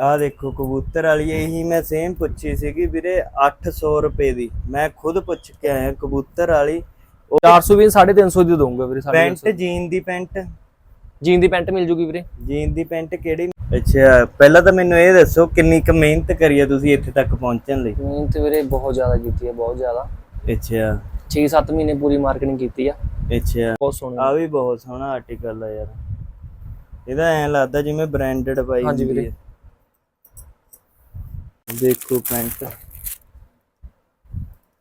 ਆ ਦੇਖੋ ਕਬੂਤਰ ਵਾਲੀ ਇਹੀ ਮੈਂ ਸੇਮ ਪੁੱਛੀ ਸੀਗੀ ਵੀਰੇ 800 ਰੁਪਏ ਦੀ। ਮੈਂ ਖੁਦ ਪੁੱਛ ਕੇ ਆਇਆ ਕਬੂਤਰ ਵਾਲੀ 400 ਵੀ 350 ਦੀ ਦਊਂਗਾ ਵੀਰੇ ਪੈਂਟ ਜੀਨ ਦੀ ਪੈਂਟ। ਜੀਨ ਦੀ ਪੈਂਟ ਮਿਲ ਜੂਗੀ ਵੀਰੇ। ਜੀਨ ਦੀ ਪੈਂਟ ਕਿਹੜੀ? ਅੱਛਾ ਪਹਿਲਾਂ ਤਾਂ ਮੈਨੂੰ ਇਹ ਦੱਸੋ ਕਿੰਨੀ ਕੁ ਮਿਹਨਤ ਕਰੀ ਆ ਤੁਸੀਂ ਇੱਥੇ ਤੱਕ ਪਹੁੰਚਣ ਲਈ? ਮਿਹਨਤ ਵੀਰੇ ਬਹੁਤ ਜ਼ਿਆਦਾ ਕੀਤੀ ਹੈ ਬਹੁਤ ਜ਼ਿਆਦਾ। ਅੱਛਾ। 6-7 ਮਹੀਨੇ ਪੂਰੀ ਮਾਰਕੀਟਿੰਗ ਕੀਤੀ ਆ। ਅੱਛਾ। ਬਹੁਤ ਸੋਹਣੀ ਆ ਵੀ ਬਹੁਤ ਸੋਹਣਾ ਆਰਟੀਕਲ ਆ ਯਾਰ। ਇਹਦਾ ਐਂ ਲੱਗਦਾ ਜਿਵੇਂ ਬ੍ਰਾਂਡਡ ਪਾਈ ਹਾਂਜੀ ਵੀਰੇ। ਹੈ। ਦੇਖੋ ਪੈਂਟ।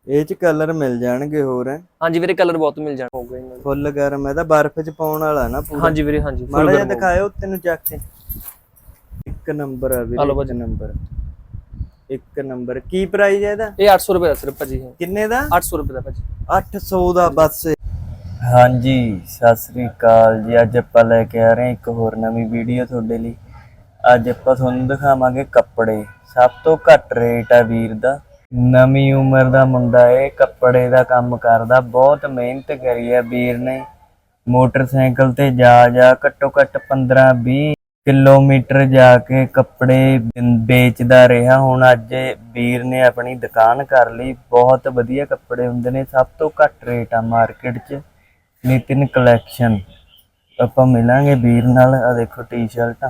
ਇਹ ਚ ਕਲਰ ਮਿਲ ਜਾਣਗੇ ਹੋਰ? ਹਾਂਜੀ ਵੀਰੇ ਕਲਰ ਬਹੁਤ ਮਿਲ ਜਾਣਾ ਹੋਊਗਾ ਇਹਨਾਂ ਦਾ ਫੁੱਲ ਗਰਮ ਹੈ ਤਾਂ ਬਰਫ਼ ਚ ਪਾਉਣ ਵਾਲਾ ਨਾ ਪੂਰਾ। ਹਾਂਜੀ ਵੀਰੇ ਹਾਂਜੀ full ਮਾੜਾ ਜਿਹਾ ਗਰਮ ਹੋਊਗਾ। ਦਿਖਾਇਓ ਤੈਨੂੰ ਚੱਕ ਕੇ ਇੱਕ ਨੰਬਰ ਆ ਵੀਰੇ ਹਲੋ ਇੱਕ ਨੰਬਰ। ਇੱਕ ਨੰਬਰ। ਕੀ ਪ੍ਰਾਈਸ ਹੈ ਇਹਦਾ? ਇਹ 800 ਰੁਪਏ ਦਾ ਸਿਰਫ ਭਾਜੀ ਇਹ। ਕਿੰਨੇ ਦਾ? 800 ਰੁਪਏ ਦਾ ਭਾਜੀ। 800 ਦਾ ਬਸ। ਹਾਂਜੀ ਸਤਿ ਸ੍ਰੀ ਅਕਾਲ ਜੀ। ਅੱਜ ਆਪਾਂ ਲੈ ਕੇ ਆ ਰਹੇ ਹਾਂ ਇੱਕ ਹੋਰ ਨਵੀਂ ਵੀਡੀਓ ਤੁਹਾਡੇ ਲਈ। ਅੱਜ ਆਪਾਂ ਤੁਹਾਨੂੰ ਦਿਖਾਵਾਂਗੇ ਕੱਪੜੇ। ਸਭ ਤੋਂ ਘੱਟ ਰੇਟ ਆ ਵੀਰ ਦਾ। ਨਵੀਂ ਉਮਰ ਦਾ ਮੁੰਡਾ ਏ, ਕੱਪੜੇ ਦਾ ਕੰਮ ਕਰਦਾ, ਬਹੁਤ ਮਿਹਨਤ ਕਰੀ ਆ ਵੀਰ ਨੇ। ਮੋਟਰਸਾਈਕਲ ਤੇ ਜਾ ਜਾ ਘੱਟੋ ਘੱਟ 15 20 ਕਿਲੋਮੀਟਰ ਜਾ ਕੇ ਕੱਪੜੇ ਵੇਚਦਾ ਰਿਹਾ। ਹੁਣ ਅੱਜ ਵੀਰ ਨੇ ਆਪਣੀ ਦੁਕਾਨ ਕਰ ਲਈ। ਬਹੁਤ ਵਧੀਆ ਕੱਪੜੇ ਹੁੰਦੇ ਨੇ। ਸਭ ਤੋਂ ਘੱਟ ਰੇਟ ਆ ਮਾਰਕੀਟ 'ਚ। ਨਿਤਿਨ ਕਲੈਕਸ਼ਨ ਆਪਾਂ ਮਿਲਾਂਗੇ ਵੀਰ ਨਾਲ। ਆ ਦੇਖੋ ਟੀ-ਸ਼ਰਟਾਂ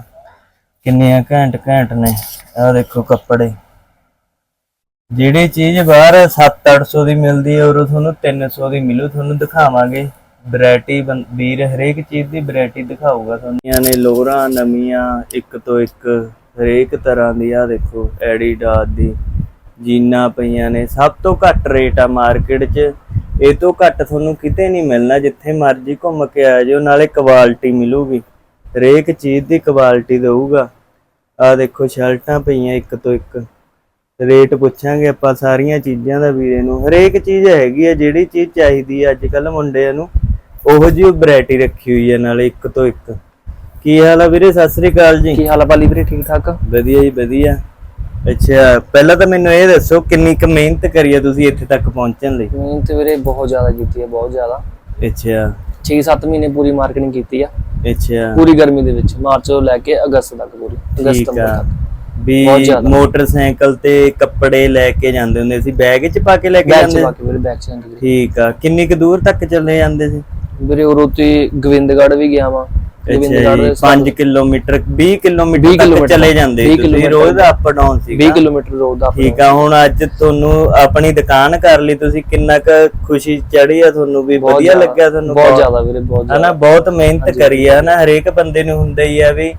ਕਿੰਨੀਆਂ ਘੈਂਟ ਘੈਂਟ ਨੇ। ਆ ਦੇਖੋ ਕੱਪੜੇ। ਜਿਹੜੀ ਚੀਜ਼ ਬਾਹਰ 7-800 ਦੀ ਮਿਲਦੀ ਹੈ ਉਹ ਤੁਹਾਨੂੰ 300 ਦੀ ਮਿਲੂ, ਤੁਹਾਨੂੰ ਦਿਖਾਵਾਂਗੇ। ਵੈਰਾਈਟੀ ਵੀਰ ਹਰੇਕ ਚੀਜ਼ ਦੀ ਵੈਰਾਈਟੀ ਦਿਖਾਊਗਾ ਤੁਹਾਨੂੰ। ਨੇ ਲੋਰਾਂ, ਨਵੀਆਂ, ਇੱਕ ਤੋਂ ਇੱਕ, ਹਰੇਕ ਤਰ੍ਹਾਂ ਦੀ। ਆ ਦੇਖੋ, ਐਡੀਡਾਸ ਦੀ ਜੀਨਾ ਪਈਆਂ ਨੇ। ਸਭ ਤੋਂ ਘੱਟ ਰੇਟ ਆ ਮਾਰਕੀਟ 'ਚ। ਇਹ ਤੋਂ ਘੱਟ ਤੁਹਾਨੂੰ ਕਿਤੇ ਨਹੀਂ ਮਿਲਣਾ। ਜਿੱਥੇ ਮਰਜ਼ੀ ਘੁੰਮ ਕੇ ਆ ਜਾਓ ਨਾਲੇ ਕੁਆਲਿਟੀ ਮਿਲੂਗੀ। ਹਰੇਕ ਚੀਜ਼ ਦੀ ਕੁਆਲਿਟੀ ਦਊਗਾ। ਆ ਦੇਖੋ ਸ਼ਰਟਾਂ ਪਈਆਂ ਇੱਕ ਤੋਂ ਇੱਕ। ਰੇਟ ਪੁੱਛਾਂਗੇ ਆਪਾਂ ਸਾਰੀਆਂ ਚੀਜ਼ਾਂ ਦਾ ਵੀਰੇ ਨੂੰ। ਹਰੇਕ ਚੀਜ਼ ਹੈਗੀ ਆ ਜਿਹੜੀ ਚੀਜ਼ ਚਾਹੀਦੀ ਆ ਅੱਜ ਕੱਲ ਮੁੰਡਿਆਂ ਨੂੰ ਉਹੋ ਜਿਹੀ ਵੈਰਾਈਟੀ ਰੱਖੀ ਹੋਈ ਆ ਨਾਲੇ ਇੱਕ ਤੋਂ ਇੱਕ। ਕੀ ਹਾਲ ਆ ਵੀਰੇ? ਸਤਿ ਸ੍ਰੀ ਅਕਾਲ ਜੀ। ਕੀ ਹਾਲ ਆ ਪਾਲੀ ਵੀਰੇ? ਠੀਕ ਠਾਕ? ਵਧੀਆ ਜੀ ਵਧੀਆ। ਅੱਛਾ ਪਹਿਲਾਂ ਤਾਂ ਮੈਨੂੰ ਇਹ ਦੱਸੋ ਕਿੰਨੀ ਕੁ ਮਿਹਨਤ ਕਰੀ ਆ ਤੁਸੀਂ ਇੱਥੇ ਤੱਕ ਪਹੁੰਚਣ ਲਈ? ਮਿਹਨਤ ਵੀਰੇ ਬਹੁਤ ਜ਼ਿਆਦਾ ਕੀਤੀ ਹੈ ਬਹੁਤ ਜ਼ਿਆਦਾ। ਅੱਛਾ। 6-7 ਮਹੀਨੇ ਪੂਰੀ ਮਾਰਕੀਟਿੰਗ ਕੀਤੀ ਆ। ਅੱਛਾ। ਪੂਰੀ ਗਰਮੀ ਦੇ ਵਿੱਚ ਮਾਰਚ ਤੋਂ ਲੈ ਕੇ ਅਗਸਤ ਤੱਕ ਪੂਰੀ ਅਗਸਤ ਤੱਕ। ਵੀ। ਮੋਟਰਸਾਈਕਲ ਤੇ ਕੱਪੜੇ ਲੈ ਕੇ ਜਾਂਦੇ ਹੁੰਦੇ ਸੀ ਬੈਗ 'ਚ ਪਾ ਕੇ ਲੈ ਕੇ ਚ ਜਾਂਦੇ? ਪਾ ਕੇ ਵੀਰੇ ਬੈਕ ਚ ਜਾਂਦੀ ਠੀਕ ਆ। ਕਿੰਨੀ ਕੁ ਦੂਰ ਤੱਕ ਚੱਲੇ ਜਾਂਦੇ ਸੀ? ਵੀਰੇ ਉਰੋਂ ਤੇ ਗੋਬਿੰਦਗੜ੍ਹ ਵੀ ਗਿਆ ਵਾਂ। ਗੋਬਿੰਦਗੜ੍ਹ ਦੇ 5 ਕਿਲੋਮੀਟਰ 20 ਕਿਲੋਮੀਟਰ 20 ਤੱਕ ਕਿਲੋਮੀਟਰ ਚਲੇ ਜਾਂਦੇ 20 ਸੀ। ਤੁਸੀਂ ਰੋਜ਼ ਦਾ ਅਪ ਡਾਊਨ ਸੀ 20 ਕਿਲੋਮੀਟਰ ਰੋਡ ਦਾ ਠੀਕ ਆ ਹੁਣ ਅੱਜ ਤੁਹਾਨੂੰ ਆਪਣੀ ਦੁਕਾਨ ਕਰ ਲਈ ਤੁਸੀਂ ਕਿੰਨਾ ਕੁ ਖੁਸ਼ੀ ਚੜੀ ਆ ਤੁਹਾਨੂੰ ਵੀ? ਵਧੀਆ ਲੱਗਿਆ ਤੁਹਾਨੂੰ? ਬਹੁਤ ਜ਼ਿਆਦਾ ਵੀਰੇ ਬਹੁਤ ਹਨਾ ਜ਼ਿਆਦਾ। ਬਹੁਤ ਮਿਹਨਤ ਕਰੀ ਆ ਨਾ ਹਰੇਕ ਬੰਦੇ ਨੂੰ ਹੁੰਦਾ ਹੀ ਆ ਵੀ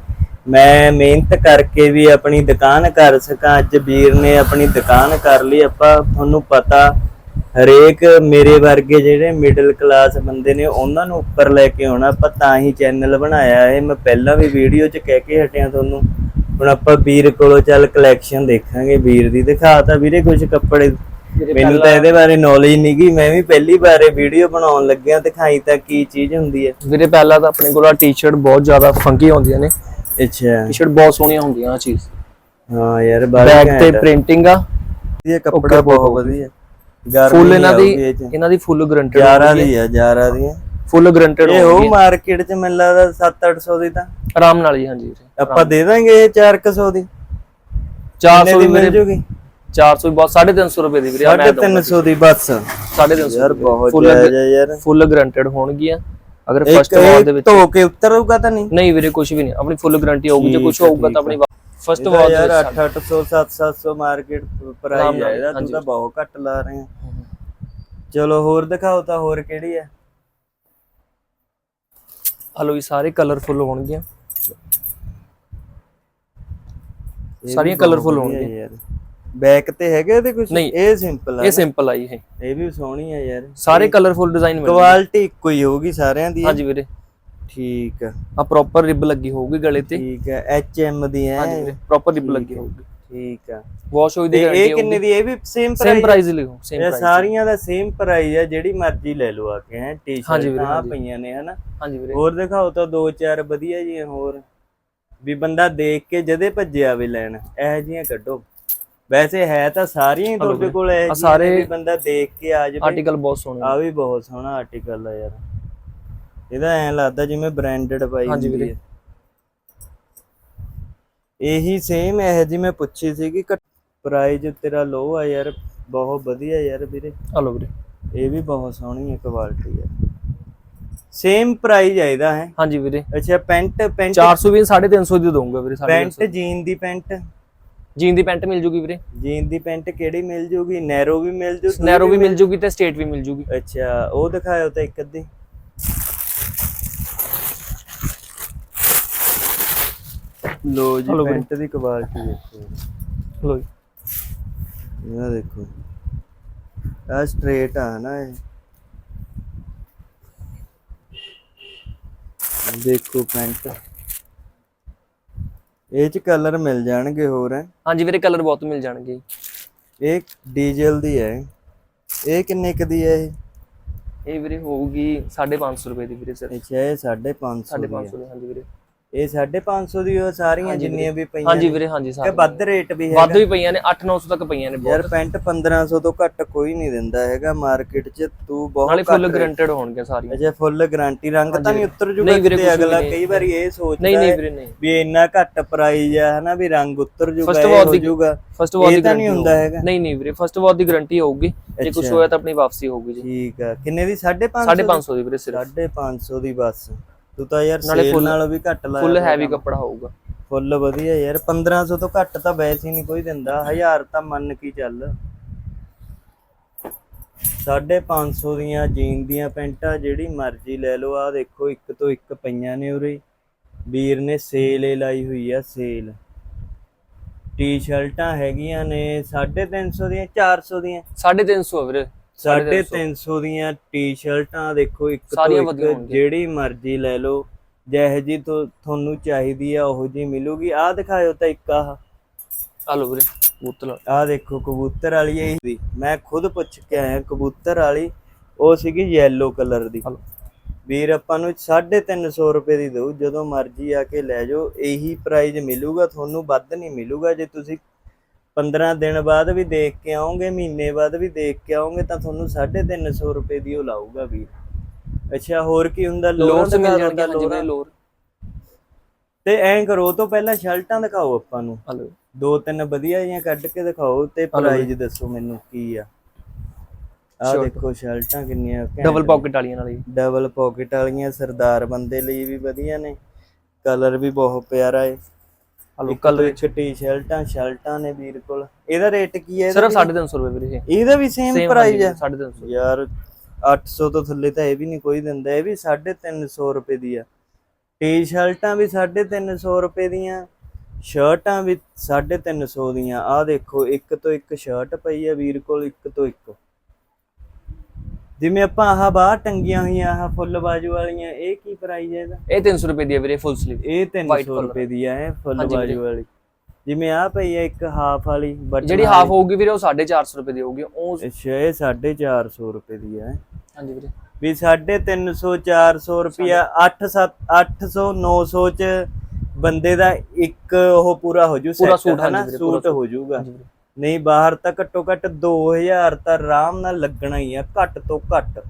ਮੈਂ ਮਿਹਨਤ ਕਰਕੇ ਵੀ ਆਪਣੀ ਦੁਕਾਨ ਕਰ ਸਕਾਂ ਅੱਜ ਵੀਰ ਨੇ ਆਪਣੀ ਦੁਕਾਨ ਕਰ ਲਈ ਆਪਾਂ ਤੁਹਾਨੂੰ ਪਤਾ ਹਰੇਕ ਮੇਰੇ ਵਰਗੇ ਜਿਹੜੇ ਮਿਡਲ ਕਲਾਸ ਬੰਦੇ ਨੇ ਉਹਨਾਂ ਨੂੰ ਉੱਪਰ ਲੈ ਕੇ ਆਉਣਾ ਆਪਾਂ ਤਾਂ ਹੀ ਚੈਨਲ ਬਣਾਇਆ ਹੈ ਮੈਂ ਪਹਿਲਾਂ ਵੀ ਵੀਡੀਓ 'ਚ ਕਹਿ ਕੇ ਹਟਿਆ ਤੁਹਾਨੂੰ। ਹੁਣ ਆਪਾਂ ਵੀਰ ਕੋਲੋਂ ਚੱਲ ਕਲੈਕਸ਼ਨ ਦੇਖਾਂਗੇ ਵੀਰ ਦੀ। ਦਿਖਾ ਤਾਂ ਵੀਰੇ ਕੁਝ ਕੱਪੜੇ। ਮੈਨੂੰ ਤਾਂ ਇਹਦੇ ਬਾਰੇ ਨੌਲੇਜ ਨਹੀਂ ਗਈ ਮੈਂ ਵੀ ਪਹਿਲੀ ਵਾਰ ਵੀਡੀਓ ਬਣਾਉਣ ਲੱਗਿਆ ਦਿਖਾਈ ਤਾਂ ਕੀ ਚੀਜ਼ ਹੁੰਦੀ ਹੈ। ਵੀਰੇ ਪਹਿਲਾਂ ਤਾਂ ਆਪਣੇ ਕੋਲ ਟੀ-ਸ਼ਰਟ ਬਹੁਤ ਜ਼ਿਆਦਾ ਫੰਕੀ ਹੁੰਦੀਆਂ ਨੇ। ਅੱਛਾ। ਟੀ-ਸ਼ਰਟ ਬਹੁਤ ਸੋਹਣੀਆਂ ਹੁੰਦੀਆਂ ਆ ਚੀਜ਼। ਹਾਂ ਯਾਰ ਬੈਕ ਤੇ ਪ੍ਰਿੰਟਿੰਗ ਆ। ਇਹ ਕੱਪੜਾ ਬਹੁਤ ਵਧੀਆ। ਫੁੱਲ ਇਹਨਾਂ ਦੀ। ਇਹਨਾਂ ਦੀ ਫੁੱਲ ਗਰੰਟਡ 11 ਦੀ ਆ 11 ਦੀ ਆ। ਫੁੱਲ ਗਰੰਟਡ ਇਹ ਉਹ ਮਾਰਕੀਟ 'ਚ ਮੈਨੂੰ ਲੱਗਦਾ 7-800 ਦੀ ਤਾਂ। ਆਰਾਮ ਨਾਲ ਹੀ ਹਾਂਜੀ। ਆਪਾਂ ਦੇ ਦਾਂਗੇ ਇਹ 400 ਦੀ। 400 ਕਿੰਨੇ ਵੀ ਦੀ ਮਿਲ ਜੂਗੀ 400 ਵੀ ਬਹੁਤ 350 ਰੁਪਏ ਦੀ ਵੀਰੇ ਆ ਮੈਂ 350 ਦੀ ਬਸ। 350 ਯਾਰ ਬਹੁਤ ਫੁੱਲ ਜਾਇਜ਼ ਯਾਰ। ਫੁੱਲ ਗਰੰਟਡ ਹੋਣਗੀਆਂ। ਅਗਰ ਫਸਟ ਵਾਰ ਦੇ ਵਿੱਚ ਧੋ ਕੇ ਉਤਰੂਗਾ ਤਾਂ ਨਹੀਂ? ਨਹੀਂ ਵੀਰੇ ਕੁਝ ਵੀ ਨਹੀਂ। ਆਪਣੀ ਫੁੱਲ ਗਾਰੰਟੀ ਹੋਊਗੀ ਜੇ ਕੁਝ ਹੋਊਗਾ ਤਾਂ ਆਪਣੀ ਫਸਟ ਵਾਰ ਯਾਰ ਦੇ 8-800 7-700 ਮਾਰਕੀਟ ਪ੍ਰਾਈਸ ਹੈ ਇਹਦਾ ਤੂੰ। ਤਾਂ ਬਹੁਤ ਘੱਟ ਲਾ ਰਹੇ ਆ। ਚਲੋ ਹੋਰ ਦਿਖਾਓ ਤਾਂ ਹੋਰ ਕਿਹੜੀ ਹੈ ਹਲੋ ਇਹ ਸਾਰੇ ਕਲਰਫੁਲ ਹੋਣਗੀਆਂ। ਸਾਰੀਆਂ ਵਧੀਆ ਹੋਣਗੀਆਂ। ਯਾਰ। ਬੈਕ ਤੇ ਹੈਗੇ ਇਹਦੇ ਕੁਝ ਨਹੀਂ। ਇਹ ਸਿੰਪਲ ਆ ਇਹ ਸਿੰਪਲ ਆਈ ਹੈ ਇਹ। ਵੀ ਸੋਹਣੀ ਆ ਯਾਰ। ਸਾਰੇ ਕਲਰਫੁਲ ਡਿਜ਼ਾਈਨ ਮਿਲਣਗੇ। ਕੁਆਲਿਟੀ ਇੱਕੋ ਹੀ ਹੋਊਗੀ ਸਾਰਿਆਂ ਦੀ। ਹਾਂਜੀ ਵੀਰੇ। ਠੀਕ ਆ। ਆ ਪ੍ਰੋਪਰ ਰਿਬ ਲੱਗੀ ਹੋਊਗੀ ਗਲੇ ਤੇ। ਠੀਕ ਆ ਐਚ ਐਮ ਦੀ ਹੈ ਹਾਂਜੀ ਵੀਰੇ ਪ੍ਰੋਪਰ ਰਿਬ ਲੱਗੀ ਹੈ। ਹੋਊਗੀ। ਠੀਕ ਆ। ਵਾਸ਼ ਹੋਈ ਦੀ ਇਹ ਕਿੰਨੇ ਦੀ ਇਹ ਵੀ ਸੇਮ ਸੇਮ ਪ੍ਰਾਈਸ ਲਿਖੋ ਸੇਮ ਇਹ ਪ੍ਰਾਈਸ ਸਾਰੀਆਂ ਦਾ ਸੇਮ ਪ੍ਰਾਈਸ ਹੈ ਜਿਹੜੀ ਮਰਜ਼ੀ ਲੈ ਲਓ ਆ ਕੇ ਹੈ। ਟੀ-ਸ਼ਰਟ ਆ। ਪਈਆਂ ਨੇ ਹਨਾ। ਹਾਂਜੀ ਵੀਰੇ। ਹੋਰ ਦਿਖਾਓ ਤਾਂ ਦੋ ਚਾਰ ਵਧੀਆ ਜੀਆਂ ਹੋਰ। ਵੀ ਬੰਦਾ ਦੇਖ ਕੇ ਜਦੇ ਭੱਜਿਆ ਵੀ ਲੈਣ ਇਹੋ ਜੀਆਂ ਕੱਢੋ। ਵੈਸੇ ਹੈ ਤਾਂ ਸਾਰੀਆਂ ਹੀ ਤੁਹਾਡੇ ਕੋਲ ਆਹ ਸਾਰੇ- ਬੰਦਾ ਦੇਖ ਕੇ ਆ ਜਾਵੇ। ਆਰਟੀਕਲ ਬਹੁਤ ਸੋਹਣੇ ਆ ਵੀ ਬਹੁਤ ਸੋਹਣਾ ਆਰਟੀਕਲ ਆ ਯਾਰ। ਇਹਦਾ ਐਂ ਲੱਗਦਾ ਜਿਵੇਂ ਬ੍ਰਾਂਡਡ ਪਾਈ ਹਾਂਜੀ ਵੀਰੇ। ਇਹੀ ਸੇਮ ਇਹ ਜੀ ਮੈਂ ਪੁੱਛੀ ਸੀ ਕਿ ਪ੍ਰਾਈਜ਼ ਤੇਰਾ ਲੋ ਆ ਯਾਰ ਬਹੁਤ ਵਧੀਆ ਯਾਰ ਵੀਰੇ। ਆ ਵੀਰੇ। ਇਹ ਵੀ ਬਹੁਤ ਸੋਹਣੀ ਹੈ ਕੁਆਲਿਟੀ ਹੈ। ਸੇਮ ਪ੍ਰਾਈਜ਼ ਹੈ ਇਹਦਾ ਹੈ। ਹਾਂਜੀ ਵੀਰੇ। ਅੱਛਾ ਪੈਂਟ ਪੈਂਟ 400 ਵੀ 350 ਦੀ ਦਊਂਗਾ ਵੀਰੇ ਪੈਂਟ 350 ਜੀਨ ਦੀ ਪੈਂਟ। ਜੀਨ ਦੀ ਪੈਂਟ ਮਿਲ ਜੂਗੀ ਵੀਰੇ। ਜੀਨ ਦੀ ਪੈਂਟ ਕਿਹੜੀ ਮਿਲ ਜੂਗੀ? ਨੈਰੋ ਵੀ ਮਿਲ ਜੂ ਨੈਰੋ ਵੀ ਮਿਲ ਜੂਗੀ ਤੇ ਸਟੇਟ ਵੀ ਮਿਲ ਜੂਗੀ। ਅੱਛਾ ਉਹ ਦਿਖਾਇਓ ਤਾਂ ਇੱਕ ਅੱਧੀ। ਲੋ ਜੀ ਵੀਰੇ। ਪੈਂਟ ਦੀ ਕੁਆਲਿਟੀ ਦੇਖੋ। ਲਓ ਜੀ। ਇਹ ਦੇਖੋ। ਆ ਸਟ੍ਰੇਟ ਆ ਨਾ ਇਹ। ਦੇਖੋ ਪੈਂਟ। ਇਹ ਚ ਕਲਰ ਮਿਲ ਜਾਣਗੇ ਹੋਰ? ਹੈ ਹਾਂਜੀ ਵੀਰੇ ਕਲਰ ਬਹੁਤ ਮਿਲ ਜਾਣਗੇ। ਇਹ ਡੀਜ਼ਲ ਦੀ ਹੈ। ਇਹ ਕਿੰਨੇ ਕ ਦੀ ਹੈ ਇਹ? ਇਹ ਵੀਰੇ ਹੋਊਗੀ 550 ਰੁਪਏ ਦੀ ਵੀਰੇ ਸਿਰ ਅੱਛਾ ਇਹ 550 ਦੀ 550 ਦੀ ਹਾਂਜੀ ਵੀਰੇ। ਇਹ 550 ਦੀ ਉਹ ਸਾਰੀਆਂ ਜਿੰਨੀਆਂ ਵੀ ਪਈਆਂ ਹਾਂਜੀ। ਵੀਰੇ ਹਾਂਜੀ ਸਾਰੇ ਵੱਧ ਰੇਟ ਵੀ ਹੈ ਵੱਧ ਵੀ ਪਈਆਂ ਨੇ 8-900 ਤੱਕ ਪਈਆਂ ਨੇ ਯਾਰ ਪੈਂਟ 1500 ਤੋਂ ਘੱਟ ਕੋਈ ਨਹੀਂ ਦਿੰਦਾ ਹੈਗਾ ਮਾਰਕੀਟ 'ਚ ਤੂੰ ਬਹੁਤ ਨਾਲੇ ਫੁੱਲ ਗਰੰਟਡ ਹੋਣਗੀਆਂ ਸਾਰੀਆਂ। ਅੱਛਾ ਫੁੱਲ ਗਾਰੰਟੀ ਰੰਗ ਤਾਂ ਨਹੀਂ ਉੱਤਰ ਜੂਗਾ ਵੀ ਅਗਲਾ। ਕਈ ਵਾਰੀ ਇਹ ਸੋਚਦਾ ਨਹੀਂ ਨਹੀਂ ਵੀਰੇ ਨਹੀਂ। ਵੀ ਇੰਨਾ ਘੱਟ ਪ੍ਰਾਈਸ ਆ ਹਨਾ ਵੀ ਰੰਗ ਉੱਤਰ ਜੂਗਾ ਇਹ ਹੋ ਦੀ- ਜੂਗਾ। ਫਸਟ ਵਾਰ ਇਹ ਦੀ ਤਾਂ ਨਹੀਂ guarantee ਹੁੰਦਾ। ਹੈਗਾ। ਨਹੀਂ ਨਹੀਂ ਵੀਰੇ ਫਸਟ ਵਾਰ ਦੀ ਗਾਰੰਟੀ ਹੋਊਗੀ। ਜੇ ਕੁਝ। ਹੋਇਆ ਤਾਂ ਆਪਣੀ ਵਾਪਸੀ ਹੋਊਗੀ ਜੀ। ਠੀਕ ਆ। ਕਿੰਨੇ ਦੀ? 550 550 ਦੀ? ਵੀਰੇ ਸਿਰਫ। 550 ਦੀ ਬਸ। ਤੂੰ ਤਾਂ ਯਾਰ ਨਾਲੇ full- ਨਾਲੋਂ ਵੀ ਘੱਟ ਲਾਇਆ ਫੁੱਲ ਹੈਵੀ। ਕੱਪੜਾ ਹੋਊਗਾ। ਫੁੱਲ ਵਧੀਆ ਯਾਰ 1500 ਤੋਂ ਘੱਟ ਤਾਂ ਵੈਸੇ ਹੀ ਨਹੀਂ ਕੋਈ ਦਿੰਦਾ। 1000 ਤਾਂ ਮੰਨ ਕੇ ਚੱਲ। 550 ਦੀਆਂ ਜੀਨ ਦੀਆਂ ਪੈਂਟਾਂ ਜਿਹੜੀ ਮਰਜ਼ੀ ਲੈ ਲਓ। ਆ ਦੇਖੋ ਇੱਕ ਤੋਂ ਇੱਕ ਪਈਆਂ ਨੇ ਉਰੇ। ਵੀਰ ਨੇ ਸੇਲ ਏ ਲਾਈ ਹੋਈ ਆ ਸੇਲ ਟੀ-ਸ਼ਰਟਾਂ ਹੈਗੀਆਂ ਨੇ 350 ਦੀਆਂ 400 ਦੀਆਂ। 350 ਆ ਵੀਰੇ। 350 ਦੀਆਂ ਟੀ-ਸ਼ਰਟਾਂ ਦੇਖੋ ਇੱਕ ਤੋਂ ਵਧੀਆ ਇੱਕ ਹੋਣਗੀਆਂ। ਜਿਹੜੀ ਮਰਜ਼ੀ ਲੈ ਲਓ ਜਿਹੋ ਜੀ ਤੋਂ ਤੁਹਾਨੂੰ ਚਾਹੀਦੀ ਆ ਉਹੋ ਜੀ ਮਿਲੂਗੀ। ਆਹ ਦਿਖਾਇਓ ਤਾਂ ਇੱਕ ਆਹ। ਆ ਲਓ ਵੀਰੇ ਬੋਤਲ ਆਹ ਦੇਖੋ ਕਬੂਤਰ ਵਾਲੀ ਇਹ ਦੀ ਮੈਂ ਖੁਦ ਪੁੱਛ ਕੇ ਆਇਆ ਕਬੂਤਰ ਵਾਲੀ ਉਹ ਸੀਗੀ ਯੈਲੋ ਕਲਰ ਦੀ। ਹਲੋ। ਵੀਰ ਆਪਾਂ ਨੂੰ 350 ਰੁਪਏ ਦੀ ਦਊ ਜਦੋਂ ਮਰਜ਼ੀ ਆ ਕੇ ਲੈ ਜਾਓ। ਇਹੀ ਪ੍ਰਾਈਜ਼ ਮਿਲੂਗਾ ਤੁਹਾਨੂੰ ਵੱਧ ਨਹੀਂ ਮਿਲੂਗਾ। ਜੇ ਤੁਸੀਂ 15 ਦਿਨ ਬਾਅਦ ਵੀ ਦੇਖ ਕੇ ਆਓਗੇ ਮਹੀਨੇ ਬਾਅਦ ਵੀ ਦੇਖ ਕੇ ਆਓਗੇ ਤਾਂ ਤੁਹਾਨੂੰ 350 ਰੁਪਏ ਦੀ ਉਹ ਲਾਊਗਾ ਵੀਰ ਅੱਛਾ ਹੋਰ ਕੀ ਹੁੰਦਾ? ਲੋਰਾਂ ਸੇ ਮਿਲ ਜਾਣਗੇ ਵੀਰੇ ਲੋਰਾਂ। ਤੇ ਐਂ ਕਰੋ ਤੋਂ ਪਹਿਲਾਂ ਸ਼ਰਟਾਂ ਦਿਖਾਓ ਆਪਾਂ ਨੂੰ। ਆ ਲਓ ਦੋ ਤਿੰਨ ਵਧੀਆ ਜਿਹੀਆਂ ਕੱਢ ਕੇ ਦਿਖਾਓ ਤੇ ਹਲੋ ਪ੍ਰਾਈਜ਼ ਦੱਸੋ ਮੈਨੂੰ ਕੀ ਆ। Shirt। ਦੇਖੋ ਸ਼ਰਟਾਂ ਕਿੰਨੀਆਂ ਡਬਲ ਪਾਕਟ ਵਾਲੀਆਂ ਨਾਲ ਜੀ ਡਬਲ ਪਾਕਟ ਵਾਲੀਆਂ ਸਰਦਾਰ ਬੰਦੇ ਲਈ ਵੀ ਵਧੀਆ ਨੇ। ਕਲਰ ਵੀ ਬਹੁਤ ਪਿਆਰਾ ਏ। ਕਲਰ ਤੋਂ ਇੱਕ। ਟੀ-ਸ਼ਰਟਾਂ ਸ਼ਰਟਾਂ ਨੇ ਵੀਰ ਕੋਲ। ਇਹਦਾ ਰੇਟ ਕੀ ਹੈ ਸਿਰਫ 350 ਰੁਪਏ ਵੀਰੇ ਇਹ। ਇਹਦਾ ਵੀ ਸੇਮ ਪ੍ਰਾਈਸ ਹੈ। 350 ਯਾਰ 800 ਤੋਂ ਥੱਲੇ ਤਾਂ ਇਹ ਵੀ ਨਹੀਂ ਕੋਈ ਦਿੰਦਾ ਇਹ ਵੀ 350 ਰੁਪਏ ਦੀ ਆ। ਟੀ-ਸ਼ਰਟਾਂ ਵੀ 350 ਰੁਪਏ ਦੀਆਂ ਸ਼ਰਟਾਂ ਵੀ 350 ਦੀਆਂ। ਆ ਦੇਖੋ ਇੱਕ ਤੋਂ ਇੱਕ ਸ਼ਰਟ ਪਈ ਆ ਵੀਰ ਕੋਲ ਇੱਕ ਤੋਂ ਇੱਕ। ਜਿਵੇਂ ਆਪਾਂ ਆਹ ਬਾਹਰ ਟੰਗੀਆਂ ਹੋਈਆਂ ਆਹ ਫੁੱਲ ਬਾਜੂ ਵਾਲੀਆਂ ਇਹ ਕੀ ਪ੍ਰਾਈਸ ਹੈ ਇਹਦਾ? ਇਹ 300 ਰੁਪਏ ਦੀ ਹੈ ਵੀਰੇ ਫੁੱਲ ਸਲੀਵ ਇਹ White 300 colour ਰੁਪਏ ਦੀ ਇਹ ਫੁੱਲ। ਬਾਜੂ ਵਾਲੀ। ਜਿਵੇਂ ਆ ਪਈ ਆ ਇੱਕ ਹਾਫ ਵਾਲੀ ਜਿਹੜੀ ਹਾਫ ਹੋਊਗੀ ਵੀਰੇ ਉਹ 450 ਰੁਪਏ ਦੀ ਹੋਊਗੀ ਉਹ ਅੱਛਾ ਇਹ 450 ਰੁਪਏ ਦੀ ਆ ਹਾਂਜੀ ਵੀਰੇ। ਵੀ 350 400 ਰੁਪਿਆ 8 800 900 ਚ ਬੰਦੇ ਦਾ ਇੱਕ ਉਹ ਪੂਰਾ ਹੋ ਜੂ ਸੂਟ, ਵੀਰੇ, ਪੂਰਾ ਸੂਟ ਹੋ ਵੀਰੇ। ਨਹੀਂ ਬਾਹਰ ਤਾਂ ਘੱਟੋ ਘੱਟ 2000 ਤਾਂ ਆਰਾਮ ਨਾਲ ਲੱਗਣਾ ਹੀ ਆ ਘੱਟ ਤੋਂ ਘੱਟ।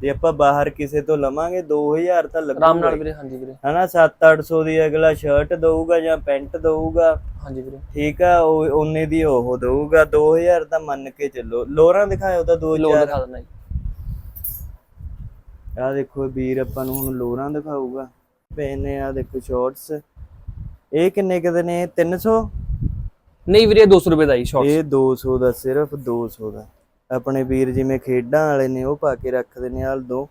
ਜੇ ਆਪਾਂ ਬਾਹਰ ਕਿਸੇ ਤੋਂ ਲਵਾਂਗੇ 2000 ਤਾਂ ਲੱਗੂਗਾ ਆਰਾਮ ਨਾਲ। ਵੀਰੇ ਹਾਂਜੀ ਵੀਰੇ। ਹਨਾ 7-800 ਦੀ ਅਗਲਾ ਸ਼ਰਟ ਦਊਗਾ ਜਾਂ ਪੈਂਟ ਦਊਗਾ। ਹਾਂਜੀ ਵੀਰੇ। ਠੀਕ ਆ ਉਹ ਉਹਨੇ ਦੀ ਉਹ ਦਊਗਾ 2000 ਤਾਂ ਮੰਨ ਕੇ ਚੱਲੋ। ਲੋਰਾਂ ਦਿਖਾਇਓ ਤਾਂ ਲੋਰ 2000 ਦਿਖਾ ਦਿੰਦਾ ਜੀ। ਆ ਦੇਖੋ ਵੀਰ ਆਪਾਂ ਨੂੰ ਹੁਣ ਲੋਰਾਂ ਦਿਖਾਊਗਾ। ਪਏ ਨੇ ਆ ਦੇਖੋ ਸ਼ਾਰਟਸ ਇਹ ਕਿੰਨੇ ਕਦੇ ਨੇ? 300 ਨਹੀਂ ਵੀਰੇ 200 ਰੁਪਏ ਦਾ ਹੀ ਸ਼ਾਰਟ ਇਹ 200 ਦਾ ਸਿਰਫ 200 ਦਾ। ਆਪਣੇ ਵੀਰ ਜਿਵੇਂ ਖੇਡਾਂ ਵਾਲੇ ਨੇ ਉਹ ਪਾ ਕੇ ਰੱਖਦੇ ਨੇ ਹਾਲ ਦੋ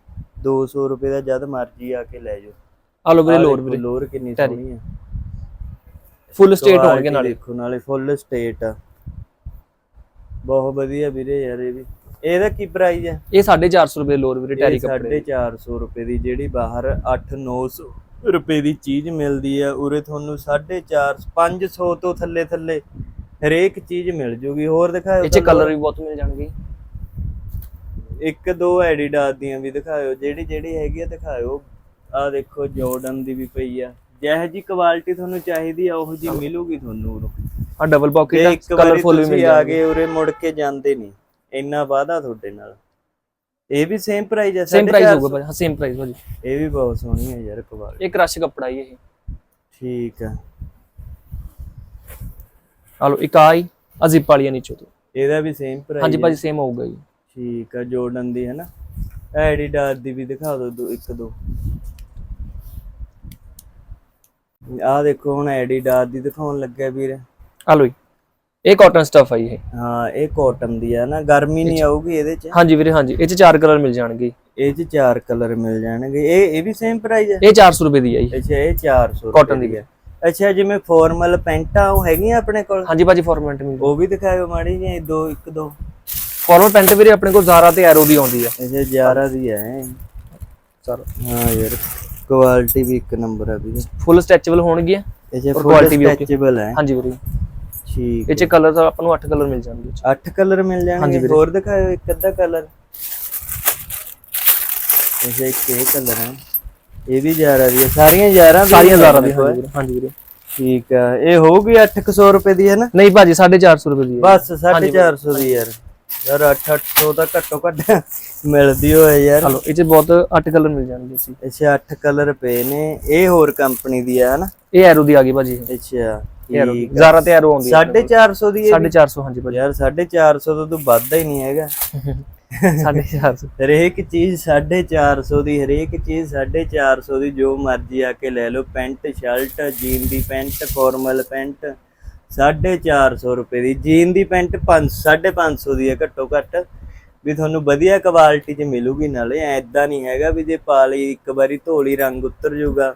200 ਰੁਪਏ ਦਾ ਜਦ ਮਰਜ਼ੀ ਆ ਕੇ ਲੈ ਜਾਓ। ਆ ਲਓ ਵੀਰੇ ਲੋਰ ਦੇਖੋ ਵੀਰੇ। ਲੋਰ ਕਿੰਨੀ। ਸੋਹਣੀ ਆ। ਫੁੱਲ ਸਟੇਟ ਹੋਣਗੇ ਨਾਲੇ। ਦੇਖੋ ਨਾਲੇ ਫੁੱਲ ਸਟੇਟ ਆ। ਬਹੁਤ ਵਧੀਆ ਵੀਰੇ ਯਾਰ ਇਹ ਵੀ। ਇਹਦਾ ਕੀ ਪ੍ਰਾਈਸ ਹੈ ਇਹ 450 ਰੁਪਏ ਲੋਰ ਵੀਰੇ ਟੈਰੀ ਕੱਪੜੇ 450 ਰੁਪਏ ਦੀ ਜਿਹੜੀ ਬਾਹਰ 8-900 ਰੁਪਏ ਦੀ ਚੀਜ਼ ਮਿਲਦੀ ਆ ਉਰੇ ਤੁਹਾਨੂੰ 450 500 ਤੋਂ ਥੱਲੇ ਥੱਲੇ ਹਰੇਕ ਚੀਜ਼ ਮਿਲ ਜੂਗੀ। ਹੋਰ ਦਿਖਾਓ ਇਹ ਚ ਕਲਰ ਵੀ ਬਹੁਤ ਮਿਲ ਜਾਣਗੇ ਇੱਕ ਦੋ ਐਡੀਡਾਸ ਦੀਆਂ ਵੀ ਦਿਖਾਇਓ ਜਿਹੜੀ ਜਿਹੜੀ ਹੈਗੀ ਆ ਦਿਖਾਇਓ। ਆ ਦੇਖੋ ਜਾਰਡਨ ਦੀ ਵੀ ਪਈ ਆ। ਜਿਹੋ ਜੀ ਕੁਆਲਿਟੀ ਤੁਹਾਨੂੰ ਚਾਹੀਦੀ ਆ ਉਹੋ ਜੀ ਮਿਲੂਗੀ ਤੁਹਾਨੂੰ ਉਰੋਂ। ਆ ਡਬਲ ਪਾਕਟ ਕਲਰਫੁੱਲ ਵੀ ਮਿਲ ਆ ਜਾਣਗੇ। ਗਏ ਉਰੇ ਮੁੜ ਕੇ ਜਾਂਦੇ ਨਹੀਂ। ਇੰਨਾ ਵਾਦਾ ਤੁਹਾਡੇ ਨਾਲ। ਇਹ ਵੀ ਸੇਮ ਪ੍ਰਾਈਸ ਹੈ ਸੇਮ ਪ੍ਰਾਈਸ 450 ਹੋਊਗਾ ਭਾਜੀ ਹਾਂ ਸੇਮ ਪ੍ਰਾਈਸ ਭਾਜੀ। ਇਹ ਵੀ ਬਹੁਤ ਸੋਹਣੀ ਹੈ ਯਾਰ ਕੁਆਲਿਟੀ ਇਹ ਕ੍ਰਸ਼ ਕੱਪੜਾ ਹੀ ਇਹ। ਠੀਕ ਆ। ਆ ਲਓ ਇੱਕ ਆਈ ਆ zip ਵਾਲੀ ਨੀਚੇ ਤੋਂ। ਇਹਦਾ ਵੀ ਸੇਮ ਪ੍ਰਾਈਸ ਹਾਂਜੀ ਭਾਜੀ ਸੇਮ ਹੋਊਗਾ ਜੀ। ਠੀਕ ਆ ਜੋਰਡਨ ਦੀ ਹੈ ਨਾ ਐਡੀਡਾਸ ਦੀ ਵੀ ਦਿਖਾ ਦਿਓ ਇੱਕ ਦੋ। ਆ ਦੇਖੋ ਹੁਣ ਐਡੀਡਾਸ ਦੀ ਦਿਖਾਉਣ ਲੱਗਿਆ ਵੀਰ। ਆ ਲਓ ਜੀ। ਇਹ ਕਾਟਨ ਸਟਫ ਆ ਇਹ। ਹਾਂ ਇਹ ਕਾਟਨ ਦੀ ਆ ਨਾ ਗਰਮੀ ਨਹੀਂ ਆਊਗੀ ਇਹਦੇ ਚ? ਹਾਂਜੀ ਵੀਰੇ ਹਾਂਜੀ। ਇਹ ਚ ਚਾਰ ਕਲਰ ਮਿਲ ਜਾਣਗੇ। ਇਹ ਚ ਚਾਰ ਕਲਰ ਮਿਲ ਜਾਣਗੇ। ਇਹ ਇਹ ਵੀ ਸੇਮ ਪ੍ਰਾਈਸ ਹੈ ਇਹ 400 ਰੁਪਏ ਦੀ ਆ ਜੀ। ਅੱਛਾ ਇਹ 400 Cotton ਦੀ ਹੈ ਅੱਛਾ ਜਿਵੇਂ ਫਾਰਮਲ ਪੈਂਟਾਂ ਉਹ ਹੈਗੀਆਂ ਆਪਣੇ ਕੋਲ? ਹਾਂਜੀ ਭਾਜੀ ਫਾਰਮੈਟ ਮਿਲ ਉਹ ਵੀ ਦਿਖਾਇਓ ਮਾੜੀ ਜੀ ਦੋ ਇੱਕ ਦੋ। ਫਾਰਮਲ ਪੈਂਟ ਵੀਰੇ ਆਪਣੇ ਕੋਲ Zara ਤੇ Arrow ਦੀ ਆਉਂਦੀ ਆ। ਅੱਛਾ ਜ਼ਿਆਦਾ ਦੀ ਹੈ? ਸਰ ਹਾਂ ਯਾਰ ਕੁਆਲਿਟੀ ਵੀ ਇੱਕ ਨੰਬਰ ਆ ਵੀਰੇ। ਫੁੱਲ ਸਟ੍ਰੈਚੇਬਲ ਹੋਣਗੇ ਅੱਛਾ ਫੁੱਲ। ਸਟ੍ਰੈਚੇਬਲ ਹੈ ਹਾਂਜੀ ਵੀਰੇ। ਠੀਕ ਇਹ ਚ ਕਲਰ ਤਾਂ ਆਪਾਂ ਨੂੰ 8 ਕਲਰ ਮਿਲ ਜਾਣਗੇ। ਇਹ 'ਚ। ਅੱਠ ਕਲਰ ਮਿਲ ਜਾਣਗੇ। ਹੋਰ ਦਿਖਾਇਓ ਇੱਕ ਅੱਧਾ ਕਲਰ ਅੱਛਾ ਇੱਕ ਇਹ ਕਲਰ ਹੈ। ਇਹ ਵੀ ਜ਼ਿਆਦਾ ਦੀ ਹੈ। ਸਾਰੀਆਂ 11 ਸਾਰੀਆਂ Zara ਦੀ ਹਾਂਜੀ ਵੀਰੇ। ਠੀਕ ਆ ਇਹ ਹੋਊਗੀ 800 ਰੁਪਏ ਦੀ ਹੈ ਨਾ? ਨਹੀਂ ਭਾਜੀ 450 ਰੁਪਏ ਦੀ ਹੈ। ਬਸ 450 ਦੀ ਯਾਰ। ਯਾਰ 800 ਤਾਂ ਘੱਟੋ ਘੱਟ ਮਿਲਦੀ ਹੋਏ ਯਾਰ। ਹਲੋ ਇਹ ਚ ਬਹੁਤ 8 ਕਲਰ ਮਿਲ ਜਾਣਗੇ ਸੀ ਅੱਛਾ 8 ਕਲਰ ਪਏ ਨੇ। ਇਹ ਹੋਰ ਕੰਪਨੀ ਦੀ ਆ ਹਨਾ? ਇਹ Arrow ਦੀ ਆ ਗਈ ਭਾਜੀ। ਇਹ ਅੱਛਾ। Arrow ਦੀ Zara ਤੇ Arrow ਆਉਂਦੀ ਹੈ 450 ਦੀ ਇਹ 450 ਹਾਂਜੀ ਭਾਜੀ। ਯਾਰ 450 ਤੋਂ ਤੂੰ ਵੱਧਦਾ ਹੀ ਨਹੀਂ ਹੈਗਾ। 450 ਹਰੇਕ ਚੀਜ਼ 450 ਦੀ ਹਰੇਕ ਚੀਜ਼ 450 ਦੀ ਜੋ ਮਰਜ਼ੀ ਆ ਕੇ ਲੈ ਲਓ। ਪੈਂਟ ਸ਼ਰਟ ਜੀਨ ਦੀ ਪੈਂਟ ਫਾਰਮਲ ਪੈਂਟ 450 ਰੁਪਏ ਦੀ। ਜੀਨ ਦੀ ਪੈਂਟ 5 550 ਦੀ ਹੈ ਘੱਟੋ ਘੱਟ। ਵੀ ਤੁਹਾਨੂੰ ਵਧੀਆ ਕੁਆਲਿਟੀ 'ਚ ਮਿਲੂਗੀ ਨਾਲੇ ਐਦਾਂ ਨਹੀਂ ਹੈਗਾ ਵੀ ਜੇ ਪਾ ਲਈ ਇੱਕ ਵਾਰੀ ਧੋਲੀ ਰੰਗ ਉਤਰ ਜਾਊਗਾ।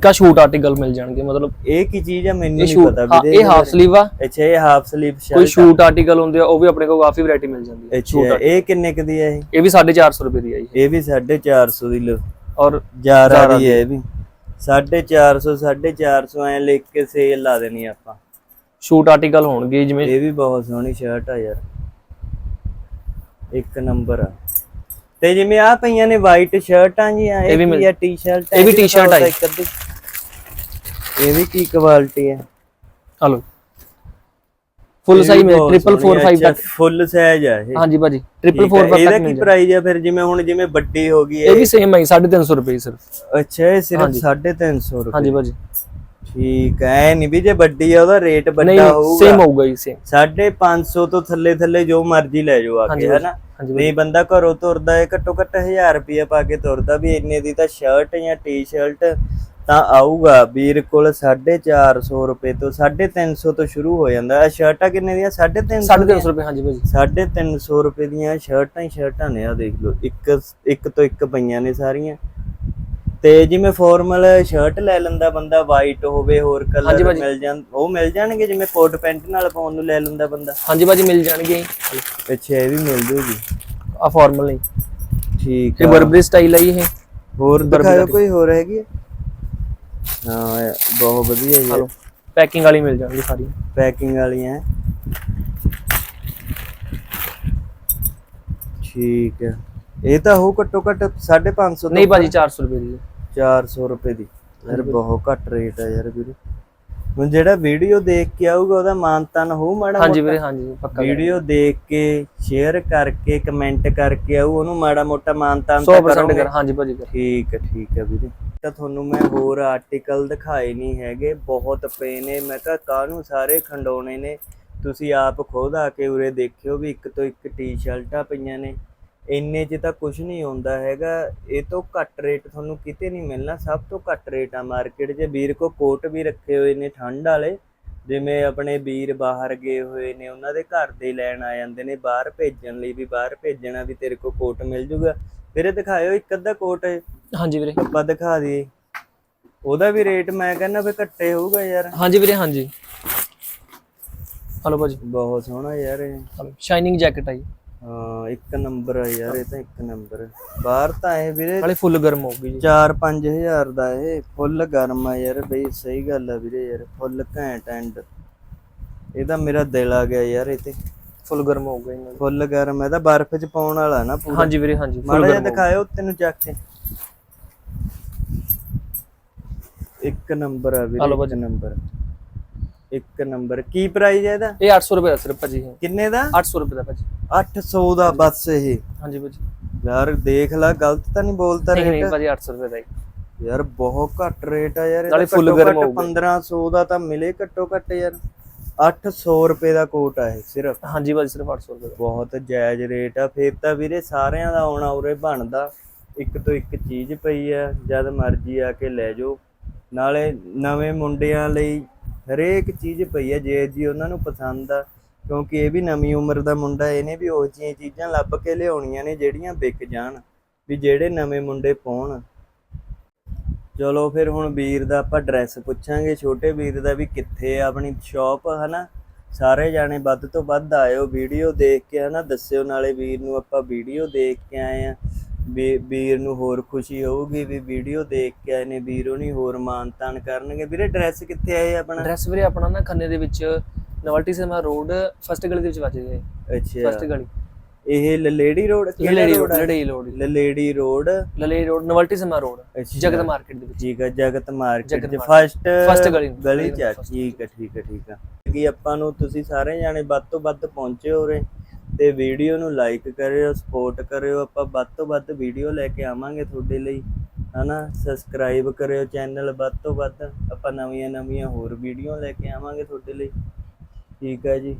ਆ ਸ਼ੂਟ ਆਰਟੀਕਲ ਮਿਲ ਜਾਣਗੇ ਮਤਲਬ ਇਹ ਕੀ ਚੀਜ਼ ਆ ਮੈਨੂੰ ਨਹੀਂ ਪਤਾ ਹਾਂ ਵੀਰੇ ਇਹ ਹਾਫ ਸਲੀਵ ਆ। ਅੱਛਾ ਇਹ ਹਾਫ ਸਲੀਵ ਕੋਈ ਸ਼ਰਟ ਸ਼ੂਟ ਆਰਟੀਕਲ ਹੁੰਦੇ ਆ ਉਹ ਵੀ ਆਪਣੇ ਕੋਲ ਕਾਫੀ ਵੈਰਾਈਟੀ ਮਿਲ ਜਾਂਦੀ ਹੈ ਅੱਛਾ ਇਹ ਕਿੰਨੇ ਕੁ ਦੀ ਹੈ ਇਹ? ਇਹ ਵੀ 450 ਰੁਪਏ ਦੀ ਜੀ। ਇਹ ਵੀ 450 ਦੀ ਲੋ ਔਰ ਜ਼ਿਆਦਾ ਦੀ ਹੈ ਇਹ ਵੀ। 450 450 ਐ ਲਿਖ ਕੇ ਸੇਲ ਲਾ ਦੇਣੀ ਆਪਾਂ। ਸ਼ੂਟ ਆਰਟੀਕਲ ਹੋਣਗੇ ਜਿਵੇਂ ਇਹ ਵੀ ਬਹੁਤ ਸੋਹਣੀ ਸ਼ਰਟ ਆ ਯਾਰ। ਇੱਕ ਨੰਬਰ ਤੇ ਜਿਵੇਂ ਆ ਪਈਆਂ ਨੇ ਵਾਈਟ ਸ਼ਰਟਾਂ ਜੀ ਆ ਇਹ ਵੀ ਆ ਟੀ-ਸ਼ਰਟ ਇਹ ਵੀ t-shirt ਆ ਜੀ। ਇਹ ਵੀ ਕੀ ਕੁਆਲਿਟੀ ਹੈ ਹਲੋ ਫੁੱਲ ਸਾਈਜ਼ ਮਿਲ ਟ੍ਰਿਪਲ 45 ਤੱਕ। ਫੁੱਲ ਸਾਈਜ਼ ਆ ਇਹ। ਹਾਂਜੀ ਭਾਜੀ ਟ੍ਰਿਪਲ ਠੀਕ ਹੈ, 45 ਇਹਦਾ ਤੱਕ ਕੀ ਪ੍ਰਾਈਸ ਆ ਫਿਰ? ਜਿਵੇਂ ਹੁਣ ਜਿਵੇਂ ਵੱਡੀ ਹੋ ਗਈ ਇਹ ਹੈ ਵੀ ਸੇਮ ਹੈ 350 ਰੁਪਏ ਸਿਰਫ। ਅੱਛਾ ਇਹ ਸਿਰਫ 350 ਰੁਪਏ। ਹਾਂਜੀ ਭਾਜੀ। ਠੀਕ ਹੈ ਨਹੀਂ ਵੀ ਜੇ ਵੱਡੀ ਆ ਉਹਦਾ ਰੇਟ ਵੱਡਾ ਹੋਊਗਾ। ਸੇਮ ਹੋਊਗਾ ਜੀ ਸੇਮ 550 ਤੋਂ ਥੱਲੇ ਥੱਲੇ ਜੋ ਮਰਜ਼ੀ ਲੈ ਜਾਓ ਆ ਕੇ ਹੈਨਾ? ਨਹੀਂ ਬੰਦਾ ਘਰੋਂ ਤੁਰਦਾ ਹੈ ਘੱਟੋ ਘੱਟ 1000 ਰੁਪਏ ਪਾ ਕੇ ਤੁਰਦਾ ਵੀ ਇੰਨੇ ਦੀ ਤਾਂ ਸ਼ਰਟ ਜਾਂ ਟੀ-ਸ਼ਰਟ ਤਾਂ ਆਊਗਾ। ਵੀਰ ਕੋਲ 450 ਰੁਪਏ ਤੋਂ 350 ਤੋਂ ਸ਼ੁਰੂ ਹੋ ਜਾਂਦਾ। ਇਹ ਸ਼ਰਟਾਂ ਕਿੰਨੇ ਦੀਆਂ? 350 350 ਰੁਪਏ ਹਾਂਜੀ ਭਾਜੀ। 350 ਰੁਪਏ ਦੀਆਂ ਸ਼ਰਟਾਂ ਹੀ ਸ਼ਰਟਾਂ ਨੇ ਆ ਦੇਖ ਲਓ। ਇੱਕ ਇੱਕ ਤੋਂ ਇੱਕ ਪਈਆਂ ਨੇ ਸਾਰੀਆਂ। ਤੇ ਜਿਵੇਂ ਫਾਰਮਲ ਸ਼ਰਟ ਲੈ ਲੈਂਦਾ ਬੰਦਾ ਵਾਈਟ ਹੋਵੇ ਹੋਰ ਹਾਂਜੀ ਕਲਰ ਭਾਜੀ। ਮਿਲ ਜਾਣ ਉਹ ਮਿਲ ਜਾਣਗੇ ਜਿਵੇਂ ਕੋਟ ਪੈਂਟ ਨਾਲ ਪਾਉਣ ਨੂੰ ਲੈ ਲੈਂਦਾ ਬੰਦਾ? ਹਾਂਜੀ ਭਾਜੀ ਮਿਲ ਜਾਣਗੇ ਅੱਛਾ ਇਹ ਵੀ ਮਿਲ ਜੂਗੀ ਆ ਫਾਰਮਲ ਨਹੀਂ ਠੀਕ ਇਹ ਆ। ਬਰਬਰੀ ਸਟਾਈਲ ਆਈ ਇਹ। ਹੋਰ ਦਿਖਾਓ ਕੋਈ ਹੋਰ ਹੈਗੀ ਹੈ? ਹਾਂ ਇਹ ਬਹੁਤ ਵਧੀਆ ਹਲੋ ਪੈਕਿੰਗ ਵਾਲੀ ਮਿਲ ਜਾਣਗੀ ਸਾਰੀ। ਪੈਕਿੰਗ ਵਾਲੀਆਂ। ਹੈ। ਠੀਕ ਹੈ ਇਹ ਤਾਂ ਹੋ ਘੱਟੋ ਘੱਟ 550 ਤੋਂ ਨਹੀਂ ਭਾਜੀ 400 ਰੁਪਏ ਦੀ ਹੈ। 400 ਰੁਪਏ ਦੀ। ਯਾਰ ਬਹੁਤ ਘੱਟ ਰੇਟ ਆ ਯਾਰ ਵੀਰੇ। ਹੁਣ ਜਿਹੜਾ ਵੀਡੀਓ ਦੇਖ ਕੇ ਆਊਗਾ ਉਹਦਾ ਮਾਨਤਾਨ ਹੋਊ ਮਾੜਾ ਹਾਂਜੀ ਵੀਰੇ ਹਾਂਜੀ ਪੱਕਾ ਵੀਡੀਓ ਦੇਖ ਕੇ ਸ਼ੇਅਰ ਕਰਕੇ ਕਮੈਂਟ ਕਰਕੇ ਆਊ ਉਹਨੂੰ ਮਾੜਾ ਮੋਟਾ ਮਾਨਤਾਨ ਤਾਂ 100% ਕਰੋਗੇ? ਕਰ ਹਾਂਜੀ ਭਾਜੀ ਕਰ। ਠੀਕ ਹੈ ਠੀਕ ਹੈ ਵੀਰੇ। ਤਾਂ ਤੁਹਾਨੂੰ ਮੈਂ ਹੋਰ ਆਰਟੀਕਲ ਦਿਖਾਏ ਨਹੀਂ ਹੈਗੇ ਬਹੁਤ ਪਏ ਨੇ। ਮੈਂ ਕਿਹਾ ਕਾਹਨੂੰ ਸਾਰੇ ਖੰਡੋਣੇ ਨੇ? ਤੁਸੀਂ ਆਪ ਖੁਦ ਆ ਕੇ ਉਰੇ ਦੇਖਿਓ ਵੀ ਇੱਕ ਤੋਂ ਇੱਕ ਟੀ-ਸ਼ਰਟਾਂ ਪਈਆਂ ਨੇ। ਇੰਨੇ 'ਚ ਤਾਂ ਕੁਝ ਨਹੀਂ ਆਉਂਦਾ ਹੈਗਾ। ਇਹ ਤੋਂ ਘੱਟ ਰੇਟ ਤੁਹਾਨੂੰ ਕਿਤੇ ਨਹੀਂ ਮਿਲਣਾ। ਸਭ ਤੋਂ ਘੱਟ ਰੇਟ ਆ ਮਾਰਕੀਟ 'ਚ। ਵੀਰ ਕੋ ਕੋਟ ਵੀ ਰੱਖੇ ਹੋਏ ਨੇ ਠੰਡ ਵਾਲੇ। ਜਿਵੇਂ ਆਪਣੇ ਵੀਰ ਬਾਹਰ ਗਏ ਹੋਏ ਨੇ ਉਹਨਾਂ ਦੇ ਘਰ ਦੇ ਲੈਣ ਆ ਜਾਂਦੇ ਨੇ। ਬਾਹਰ ਭੇਜਣ ਲਈ ਵੀ ਬਾਹਰ ਭੇਜਣਾ ਵੀ ਤੇਰੇ ਕੋ ਕੋਟ ਮਿਲ ਜੂਗਾ। ਵੀਰੇ ਦਿਖਾਇਓ ਇੱਕ ਅੱਧਾ ਕੋਟ। ਹਾਂਜੀ ਵੀਰੇ। ਆਪਾਂ ਦਿਖਾ ਦਈਏ। ਉਹਦਾ ਵੀ ਰੇਟ ਮੈਂ ਕਹਿੰਦਾ ਵੀ ਘੱਟੇ ਹੋਊਗਾ ਯਾਰ। ਹਾਂਜੀ ਵੀਰੇ ਹਾਂਜੀ। ਹਲੋ ਭਾਜੀ। ਬਹੁਤ ਸੋਹਣਾ ਯਾਰ ਇਹ। ਸ਼ਾਈਨਿੰਗ ਜੈਕਟ ਆਈ ਹਾਂ ਇੱਕ ਨੰਬਰ ਆ ਯਾਰ ਇਹ ਤਾਂ ਇੱਕ ਨੰਬਰ ਬਾਹਰ ਤਾਂ ਇਹ ਵੀਰੇ ਨਾਲੇ ਫੁੱਲ ਗਰਮ ਹੋਊਗੀ ਜੀ। 4-5000 ਦਾ ਇਹ ਫੁੱਲ ਗਰਮ ਆ ਯਾਰ ਬਈ ਸਹੀ ਗੱਲ ਆ ਵੀਰੇ ਯਾਰ ਫੁੱਲ ਘੈਂਟ ਐਂਡ। ਇਹਦਾ ਮੇਰਾ ਦਿਲ ਆ ਗਿਆ ਯਾਰ ਇਹ ਤੇ। ਫੁੱਲ ਗਰਮ ਹੋਊਗਾ ਇਹਨਾਂ ਫੁੱਲ ਗਰਮ ਇਹਦਾ ਬਰਫ਼ 'ਚ ਪਾਉਣ ਵਾਲਾ ਨਾ ਪੂਰਾ। ਹਾਂਜੀ ਵੀਰੇ ਹਾਂਜੀ ਮਾੜਾ ਜਿਹਾ ਦਿਖਾਇਓ ਤੈਨੂੰ ਚੱਕ ਕੇ। ਇੱਕ ਨੰਬਰ ਆ ਵੀਰੇ ਇੱਕ। ਨੰਬਰ। ਇੱਕ ਨੰਬਰ ਕੀ ਪ੍ਰਾਈਸ ਹੈ ਇਹਦਾ? ਇਹ 800 ਰੁਪਏ ਦਾ ਸਿਰਫ ਭਾਜੀ। ਕਿੰਨੇ ਦਾ? 800 ਰੁਪਏ ਦਾ ਭਾਜੀ। 800 ਦਾ ਬਸ ਇਹ। ਹਾਂਜੀ ਭਾਜੀ। ਯਾਰ ਦੇਖ ਲੈ ਗਲਤ ਤਾਂ ਨਹੀਂ ਬੋਲਦਾ ਨਹੀਂ ਨਹੀਂ ਰੇਟ ਭਾਜੀ 800 ਰੁਪਏ ਦਾ ਹੀ। ਯਾਰ ਬਹੁਤ ਘੱਟ ਰੇਟ ਆ ਯਾਰ ਨਾਲੇ ਘੱਟੋ ਗਰਮ ਹੋਊਗਾ। 1500 ਦਾ ਤਾਂ ਮਿਲੇ ਘੱਟੋ ਘੱਟ ਯਾਰ। 800 ਰੁਪਏ ਦਾ ਕੋਟ ਆ ਇਹ ਸਿਰਫ। ਹਾਂਜੀ ਭਾਜੀ ਸਿਰਫ 800 ਰੁਪਏ ਦਾ। ਬਹੁਤ ਜਾਇਜ਼ ਰੇਟ ਆ। ਫੇਰ ਤਾਂ ਵੀਰੇ ਸਾਰਿਆਂ ਦਾ ਆਉਣਾ ਉਰੇ ਬਣਦਾ। ਇੱਕ ਤੋਂ ਇੱਕ ਚੀਜ਼ ਪਈ ਆ ਜਦ ਮਰਜ਼ੀ ਆ ਕੇ ਲੈ ਜਾਓ। ਨਾਲੇ ਨਵੇਂ ਮੁੰਡਿਆਂ ਲਈ ਹਰੇਕ ਚੀਜ਼ ਪਈ ਆ, ਜੇ ਜੀ ਉਹਨਾਂ ਨੂੰ ਪਸੰਦ ਆ, ਕਿਉਂਕਿ ਇਹ ਵੀ ਨਵੀਂ ਉਮਰ ਦਾ ਮੁੰਡਾ, ਇਹਨੇ ਵੀ ਉਹ ਜਿਹੀਆਂ ਚੀਜ਼ਾਂ ਲੱਭ ਕੇ ਲਿਆਉਣੀਆਂ ਨੇ ਜਿਹੜੀਆਂ ਵਿਕ ਜਾਣ, ਵੀ ਜਿਹੜੇ ਨਵੇਂ ਮੁੰਡੇ ਪਾਉਣ। ਚਲੋ ਫਿਰ ਹੁਣ ਵੀਰ ਦਾ ਆਪਾਂ ਐਡਰੈਸ ਪੁੱਛਾਂਗੇ, ਛੋਟੇ ਵੀਰ ਦਾ ਵੀ ਕਿੱਥੇ ਆ ਆਪਣੀ ਸ਼ਾਪ ਹਨਾ? ਸਾਰੇ ਜਾਣੇ ਵੱਧ ਤੋਂ ਵੱਧ ਆਇਓ ਵੀਡੀਓ ਦੇਖ ਕੇ, ਹਨਾ? ਦੱਸਿਓ ਨਾਲੇ ਵੀਰ ਨੂੰ ਆਪਾਂ ਵੀਡੀਓ ਦੇਖ ਕੇ ਆਏ ਆ। ਵੀਰ ਨੂੰ ਹੋਰ ਖੁਸ਼ੀ ਹੋਊਗੀ ਵੀ ਵੀਡੀਓ ਦੇਖ ਕੇ ਆਏ ਨੇ ਵੀਰ ਉਹਨੀ ਹੋਰ ਮਾਨ ਤਾਨ ਕਰਨਗੇ। ਵੀਰੇ ਐਡਰੈਸ ਕਿੱਥੇ ਆਏ ਆਪਣਾ? ਐਡਰੈਸ ਵੀਰੇ ਆਪਣਾ ਨਾ ਖੰਨੇ ਦੇ ਵਿੱਚ ਨਵਲਟੀ ਸਿਨੇਮਾ ਰੋਡ ਫਸਟ ਗਲੀ ਦੇ ਵਿੱਚ ਵੱਜਦੇ ਫਸਟ ਅੱਛਾ। ਗਲੀ। ਇਹ Laleri road Laleri road Laleri road Laleri road Laleri road novelty cinema road. Jagat market ਦੇ ਵਿੱਚ। ਠੀਕ ਹੈ ਜਗਤ ਮਾਰਕੀਟ market। ਫਸਟ First ਗਲੀ। ਗਲੀ ਚ ਠੀਕ ਹੈ ਠੀਕ ਹੈ ਠੀਕ ਹੈ ਕਿ ਆਪਾਂ ਨੂੰ ਤੁਸੀਂ ਸਾਰੇ ਜਾਣੇ ਵੱਧ ਤੋਂ ਵੱਧ ਪਹੁੰਚੇ ਹੋਰੇ? ਤੇ ਵੀਡੀਓ ਨੂੰ ਲਾਈਕ ਕਰਿਓ ਸਪੋਰਟ ਕਰਿਓ। ਆਪਾਂ ਵੱਧ ਤੋਂ ਵੱਧ ਵੀਡੀਓ ਲੈ ਕੇ ਆਵਾਂਗੇ ਤੁਹਾਡੇ ਲਈ, ਹਨਾ? ਸਬਸਕ੍ਰਾਈਬ ਕਰਿਓ ਚੈਨਲ ਵੱਧ ਤੋਂ ਵੱਧ। ਆਪਾਂ ਨਵੀਆਂ ਨਵੀਆਂ ਹੋਰ ਵੀਡੀਓ ਲੈ ਕੇ ਆਵਾਂਗੇ ਤੁਹਾਡੇ ਲਈ। ਠੀਕ ਹੈ ਜੀ।